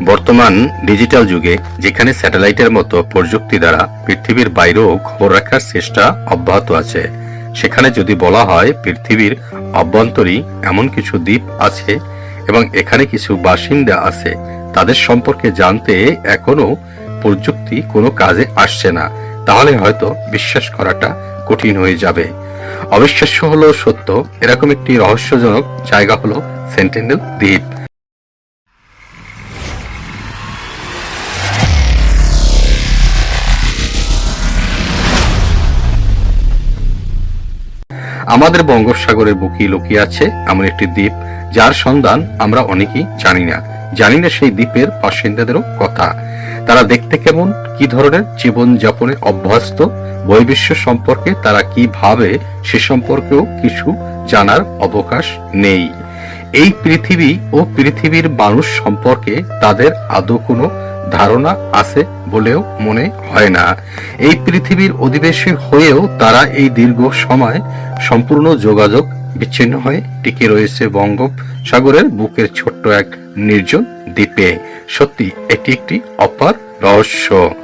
বর্তমান ডিজিটাল যুগে যেখানে স্যাটেলাইটের মতো প্রযুক্তি দ্বারা পৃথিবীর বাইরেও খবর রাখার চেষ্টা অব্যাহত আছে, সেখানে যদি বলা হয় পৃথিবীর অভ্যন্তরী এমন কিছু দ্বীপ আছে এবং এখানে কিছু বাসিন্দা আছে, তাদের সম্পর্কে জানতে এখনও প্রযুক্তি কোনো কাজে আসছে না, তাহলে হয়তো বিশ্বাস করাটা কঠিন হয়ে যাবে। অবিশ্বাস্য হলো সত্য, এরকম একটি রহস্যজনক জায়গা হলো সেন্টিনেল দ্বীপ আমাদের বঙ্গোপসাগরের বুকে লুকিয়ে আছে এমন একটি দ্বীপ, যার সন্ধান আমরা অনেকেই জানি না। জানি না সেই দ্বীপের বাসিন্দাদেরও কথা। তারা দেখতে কেমন, কি ধরনের জীবন যাপনে অভ্যস্ত বহির্বিশ্ব সম্পর্কে তারা কি ভাবে, সে সম্পর্কেও কিছু জানার অবকাশ নেই। এই পৃথিবী ও পৃথিবীর মানুষ সম্পর্কে তাদের আদৌ কোনো ধারণা আছে বলেও মনে হয় না। এই পৃথিবীর অধিবেশী হয়েও তারা এই দীর্ঘ সময় সম্পূর্ণ যোগাযোগ বিচ্ছিন্ন হয়ে টিকে রয়েছে বঙ্গোপসাগরের বুকের ছোট্ট এক নির্জন দ্বীপে। সত্যি, এটি একটি অপার রহস্য।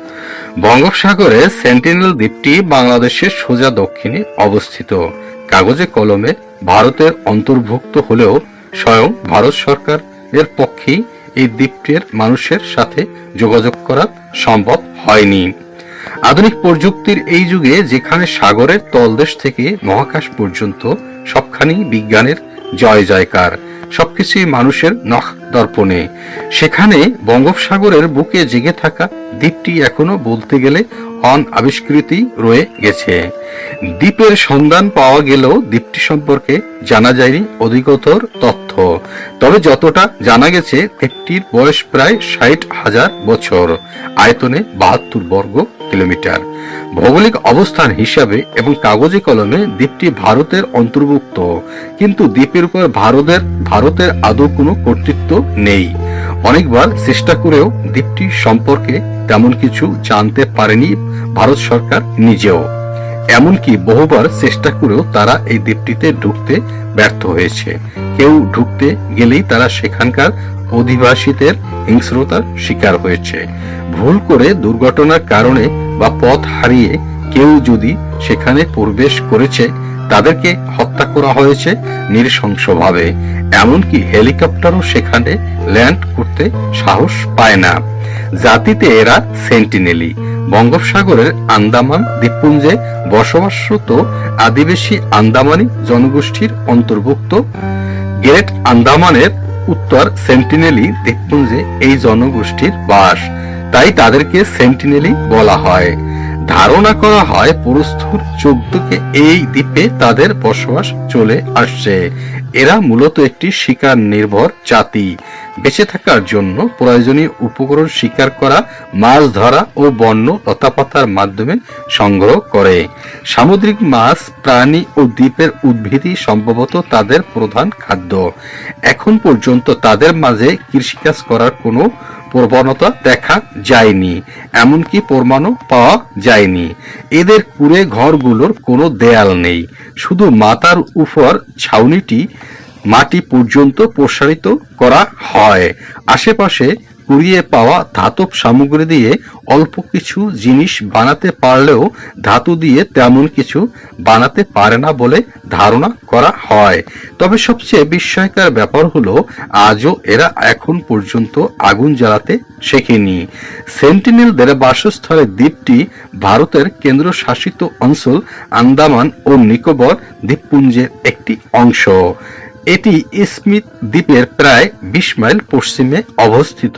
বঙ্গোপসাগরে সেন্টিনেল দ্বীপটি বাংলাদেশের সোজা দক্ষিণে অবস্থিত। কাগজে কলমে ভারতের অন্তর্ভুক্ত হলেও স্বয়ং ভারত সরকার এর পক্ষেই এই দ্বীপটির মানুষের সাথে যোগাযোগ করা সম্ভব হয়নি। আধুনিক প্রযুক্তির এই যুগে যেখানে সাগরের তলদেশ থেকে মহাকাশ পর্যন্ত সবখানি বিজ্ঞানের জয় জয়কার, সবকিছুই মানুষের নখ দর্পণে। সেখানে বঙ্গোপসাগরের বুকে জেগে থাকা দ্বীপটি এখনও বলতে গেলে অন আবিষ্কৃতি রয়ে গেছে। দ্বীপের সন্ধান পাওয়া গেলেও দ্বীপটি সম্পর্কে জানা যায়নি অধিকতর তথ্য। তবে যতটা জানা গেছে দ্বীপটির বয়স প্রায় ষাট হাজার বছর। আয়তনে বাহাত্তর বর্গ কিলোমিটার। ভৌগোলিক অবস্থান হিসাবে এবং কাগজে কলমে দ্বীপটি ভারতের অন্তর্ভুক্ত। কিন্তু দ্বীপের উপর ভারতের ভারতের আদৌ কোনো কর্তৃত্ব নেই। অনেকবার চেষ্টা করেও দ্বীপটি সম্পর্কে তেমন কিছু জানতে পারেনি ভারত সরকার নিজেও। এমনকি বহুবার চেষ্টা করেও তারা এই দ্বীপটিতে ঢুকতে ব্যর্থ হয়েছে। কেউ ঢুকতে গেলেই তারা সেখানকার অধিবাসীদের হিংস্রতার শিকার হয়েছে। ভুল করে দুর্ঘটনার কারণে বা পথ হারিয়ে কেউ যদি সেখানে প্রবেশ করেছে, তাদেরকে হত্যা করা হয়েছে নৃশংসভাবে। এমনকি হেলিকপ্টারও সেখানে ল্যান্ড করতে সাহস পায় না। জাতিতে এরা সেন্টিনেলি। বঙ্গোপসাগরের আন্দামান, দ্বীপপুঞ্জে বসবাসরত আদিবাসী আন্দামানি জনগোষ্ঠীর অন্তর্ভুক্ত। গ্রেট আন্দামানের উত্তর সেন্টিনেলি দ্বীপপুঞ্জে এই জনগোষ্ঠীর বাস। তাই তাদেরকে সেন্টিনেলি বলা হয়। ধারণা করা হয় পুরুস্থুর যুগ এই দ্বীপে তাদের বসবাস চলে আসছে। এরা মূলত একটি শিকার নির্ভর জাতি। বেঁচে থাকার জন্য প্রয়োজনীয় উপকরণ শিকার করা, মাছ ধরা ও বন্য লতাপাতার মাধ্যমে সংগ্রহ করে। সামুদ্রিক মাছ, প্রাণী ও দ্বীপের উদ্ভিদই সম্ভবত তাদের প্রধান খাদ্য। এখন পর্যন্ত তাদের মাঝে কৃষিকাজ করার কোনো প্রবণতা দেখা যায়নি, এমনকি প্রমাণও পাওয়া যায়নি। এদের কুড়ে ঘরগুলোর কোনো দেয়াল নেই, শুধু মাতার উপর ছাউনিটি মাটি পর্যন্ত প্রসারিত করা হয়। আশেপাশে কুড়িয়ে পাওয়া ধাতব সামগ্রী দিয়ে অল্প কিছু জিনিস বানাতে পারলেও ধাতু দিয়ে তেমন কিছু বানাতে পারে না বলে ধারণা করা হয়। তবে সবচেয়ে বিস্ময়কর ব্যাপার হলো, আজও এরা এখন পর্যন্ত আগুন জ্বালাতে শেখেনি। সেন্টিনেলদের বাসস্থলের দ্বীপটি ভারতের কেন্দ্রশাসিত অঞ্চল আন্দামান ও নিকোবর দ্বীপপুঞ্জের একটি অংশ। এটি স্মিথ দ্বীপের প্রায় বিশ মাইল পশ্চিমে অবস্থিত।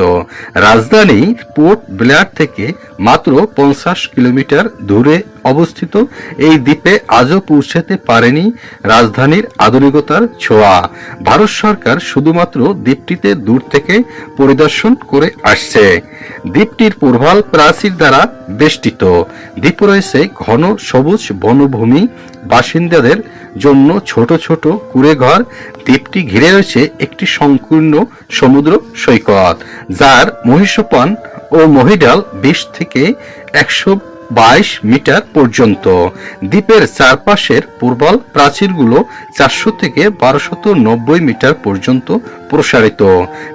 রাজধানী পোর্ট ব্লেয়ার থেকে মাত্র পঞ্চাশ কিলোমিটার দূরে অবস্থিত। এই দ্বীপে আজও পৌঁছাতে পারেনি রাজধানীর আধুনিকতার ছোঁয়া। ভারত সরকার শুধুমাত্র দ্বীপটিতে দূর থেকে পরিদর্শন করে আসছে। দ্বীপটির পূর্বাল প্রাচীর দ্বারা বেষ্টিত। দ্বীপ রয়েছে ঘন সবুজ বনভূমি। বাসিন্দাদের জন্য ছোট ছোট কুড়ে ঘর, দ্বীপটি ঘিরে রয়েছে একটি সংকীর্ণ সমুদ্র সৈকত, যার মহিষপান ও মহিডাল বিশ থেকে একশো বাইশ মিটার পর্যন্ত। দ্বীপের চারপাশের পূর্বল প্রাচীরগুলো চারশো থেকে বারোশত নব্বই মিটার পর্যন্ত প্রসারিত।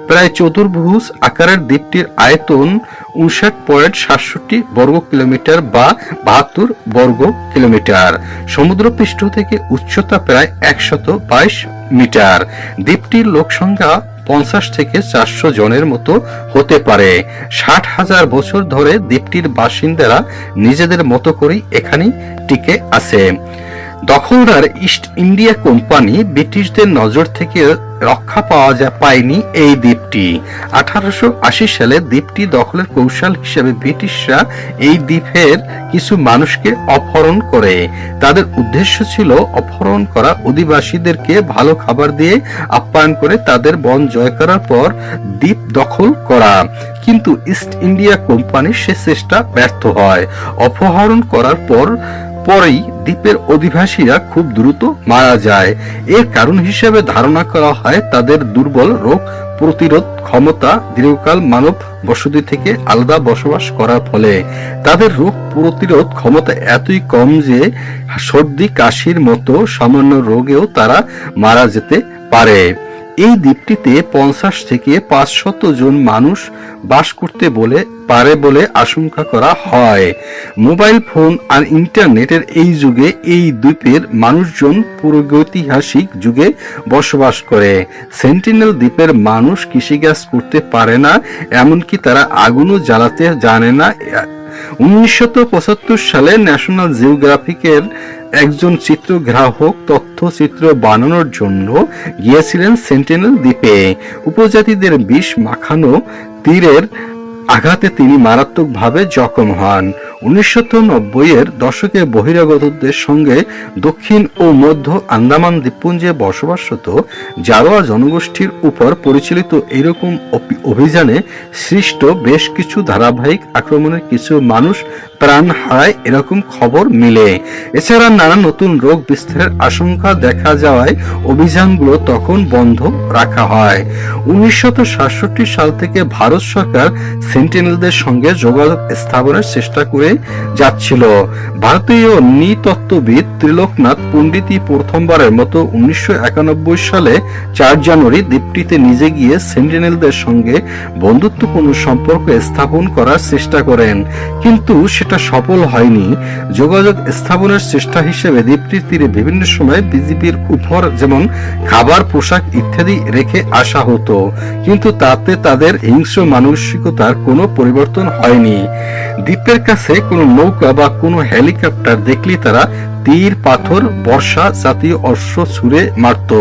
প্রায় চতুর্ভুজ আকারের দ্বীপটির আয়তন উনষাট পয়েন্ট সাতষট্টি বর্গ কিলোমিটার বা বাহাত্তর বর্গ কিলোমিটার। সমুদ্রপৃষ্ঠ থেকে উচ্চতা প্রায় একশত বাইশ মিটার। দ্বীপটির লোকসংখ্যা পঞ্চাশ থেকে চারশো জনের মতো হতে পারে। ষাট হাজার বছর ধরে দ্বীপটির বাসিন্দারা নিজেদের মতো করেই এখানে টিকে আছে। দখলদার ইস্ট ইন্ডিয়া কোম্পানি ব্রিটিশদের নজর থেকে রক্ষা পাওয়া যায় পায়নি এই দ্বীপটি। আঠারোশো আশি সালে দ্বীপটি দখলের কৌশল হিসেবে ব্রিটিশরা এই দ্বীপের কিছু মানুষকে অপহরণ করে। তাদের উদ্দেশ্য ছিল অপহরণ করা অধিবাসীদেরকে ভালো খাবার দিয়ে আপ্যায়ন করে তাদের বন জয় করার পর দ্বীপ দখল করা। কিন্তু ইস্ট ইন্ডিয়া কোম্পানির সে চেষ্টা ব্যর্থ হয়। অপহরণ করার পর পরেই দ্বীপের অধিবাসীরা খুব দ্রুত মারা যায়। এর কারণ হিসেবে ধারণা করা হয় তাদের দুর্বল রোগ প্রতিরোধ ক্ষমতা, দীর্ঘকাল মানব বসতি থেকে আলাদা বসবাস করার ফলে। তাদের রোগ প্রতিরোধ ক্ষমতা এতই কম যে সর্দি, কাশির মতো সামান্য রোগেও তারা মারা যেতে পারে। এই দ্বীপটিতে পঞ্চাশ থেকে পাঁচশত জন মানুষ বাস করতে বলে, পারে বলে আশঙ্কা করা হয়। মোবাইল ফোন আর ইন্টারনেটের এই যুগে এই দ্বীপের মানুষজন পুরোগৈতিহাসিক যুগে বসবাস করে। সেন্টিনেল দ্বীপের মানুষ কৃষিকাজ করতে পারে না, এমনকি তারা আগুনও জ্বালাতে জানে না। উনিশশো পঁচাত্তর সালে ন্যাশনাল জিওগ্রাফিকের একজন চিত্রগ্রাহক তথ্যচিত্র বানানোর জন্য গিয়েছিলেন সেন্টিনেল দ্বীপে। উপজাতিদের বিষ মাখানো তীরের আঘাতে তিনি মারাত্মকভাবে জখম হন। উনিশশো এর দশকে বহিরাগতদের সঙ্গে দক্ষিণ ও মধ্য আন্দামান দ্বীপপুঞ্জে বসবাসরত জারোয়া জনগোষ্ঠীর উপর পরিচালিত এরকম অভিযানে সৃষ্ট বেশ কিছু ধারাবাহিক আক্রমণের কিছু মানুষ প্রাণ হারায় এরকম খবর মিলে। এছাড়া নানা নতুন রোগ বিস্তারের আশঙ্কা দেখা যাওয়ায় অভিযানগুলো তখন বন্ধ রাখা হয়। উনিশশো সাতষট্টি সাল থেকে ভারত সরকার সেন্টিনেলদের সঙ্গে যোগাযোগ স্থাপনের চেষ্টা করে যাচ্ছিল। ভারতীয় নৃতত্ত্ববিদ ত্রিলোকনাথ পণ্ডিতই প্রথমবারের মতো উনিশশো সালে চার জানুয়ারি দ্বীপটিতে নিজে গিয়ে সেন্টিনেলদের সঙ্গে বন্ধুত্বপূর্ণ সম্পর্ক স্থাপন করার চেষ্টা করেন। কিন্তু সেটা সফল হয়নি। যোগাযোগ স্থাপনের চেষ্টা হিসেবে দ্বীপটির তীরে বিভিন্ন সময় বিজেপির উপর যেমন খাবার, পোশাক ইত্যাদি রেখে আসা হতো। কিন্তু তাতে তাদের হিংস্র মানসিকতার কোনো পরিবর্তন হয়নি। দ্বীপের কাছে কোনো নৌকা বা কোনো হেলিকপ্টার দেখলে তারা তীর, পাথর, বর্ষা জাতীয় অশ্ব ছুঁড়ে মারত।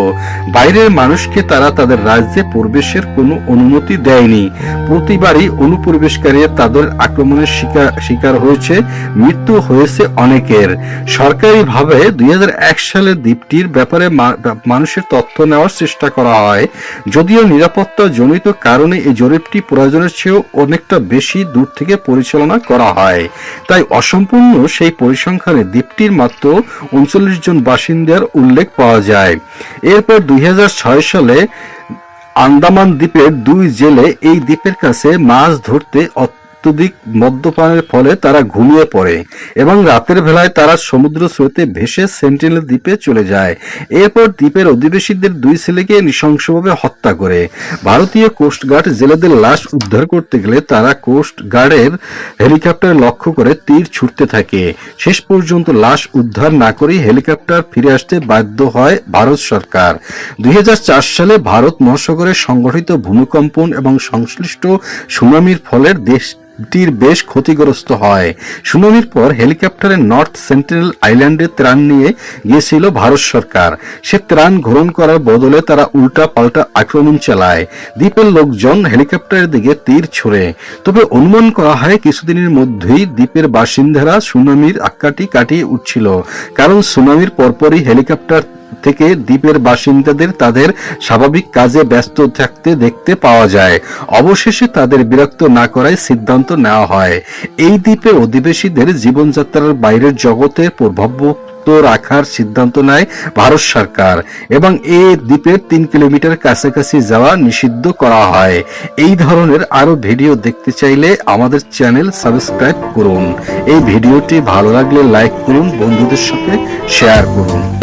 বাইরের মানুষকে তারা তাদের রাজ্যে প্রবেশের কোনো অনুমতি দেয়নি। প্রতিবারই অনুপ্রবেশকারী তাদের আক্রমণের শিকার শিকার হয়েছে। মৃত্যু হয়েছে অনেকের। সরকারিভাবে দুই সালে দ্বীপটির ব্যাপারে মানুষের তথ্য নেওয়ার চেষ্টা করা হয়। যদিও নিরাপত্তা জনিত কারণে এই জরিপটি প্রয়োজনের চেয়েও অনেকটা বেশি দূর থেকে পরিচালনা করা হয়। তাই অসম্পূর্ণ সেই পরিসংখ্যানে দ্বীপটির মাত্র উনচল্লিশ জন বাসিন্দার উল্লেখ পাওয়া যায়। এরপর দুই হাজার ছয় সালে আন্দামান দ্বীপের দুই জেলে এই দ্বীপের কাছে মাছ ধরতে অত্যধিক মদ্যপানের ফলে তারা ঘুমিয়ে পড়ে এবং রাতের বেলায় তারা সমুদ্র স্রোতে ভেসে সেন্টিনেল দ্বীপে চলে যায়। এরপর দ্বীপের অধিবাসীদের দুই ছেলেকে নৃশংসভাবে হত্যা করে। ভারতীয় কোস্টগার্ড জেলেদের লাশ উদ্ধার করতে গেলে তারা কোস্ট গার্ডের হেলিকপ্টার লক্ষ্য করে তীর ছুটতে থাকে। শেষ পর্যন্ত লাশ উদ্ধার না করেই হেলিকপ্টার ফিরে আসতে বাধ্য হয় ভারত সরকার। দুই হাজার চার সালে ভারত মহাসাগরে সংঘটিত ভূমিকম্পন এবং সংশ্লিষ্ট সুনামির ফলে দেশটির বেশ ক্ষতিগ্রস্ত হয়। সুনামির পর হেলিকপ্টারে নর্থ সেন্টিনেল আইল্যান্ডে ত্রাণ নিয়ে গিয়েছিল ভারত সরকার। সে ত্রাণ গ্রহণ করার বদলে তারা উল্টা পাল্টা আক্রমণ চালায়। দ্বীপের লোকজন হেলিকপ্টারের দিকে তীর ছোড়ে। তবে অনুমান করা হয় কিছুদিনের মধ্যেই দ্বীপের বাসিন্দারা সুনামির আক্কাটি কাটিয়ে উঠছিল। কারণ সুনামির পরপরই হেলিকপ্টার থেকে দ্বীপের বাসিন্দাদের তাদের স্বাভাবিক কাজে ব্যস্ত থাকতে দেখতে পাওয়া যায়। অবশেষে তাদের বিরক্ত না করায় সিদ্ধান্ত নেওয়া হয়। এই দ্বীপের অধিবাসীদের জীবনযাত্রার বাইরের জগতে প্রভাব রাখার সিদ্ধান্ত নেয় ভারত সরকার এবং এই দ্বীপের তিন কিলোমিটার কাছাকাছি যাওয়া নিষিদ্ধ করা হয়। এই ধরনের আরও ভিডিও দেখতে চাইলে আমাদের চ্যানেল সাবস্ক্রাইব করুন। এই ভিডিওটি ভালো লাগলে লাইক করুন, বন্ধুদের সাথে শেয়ার করুন।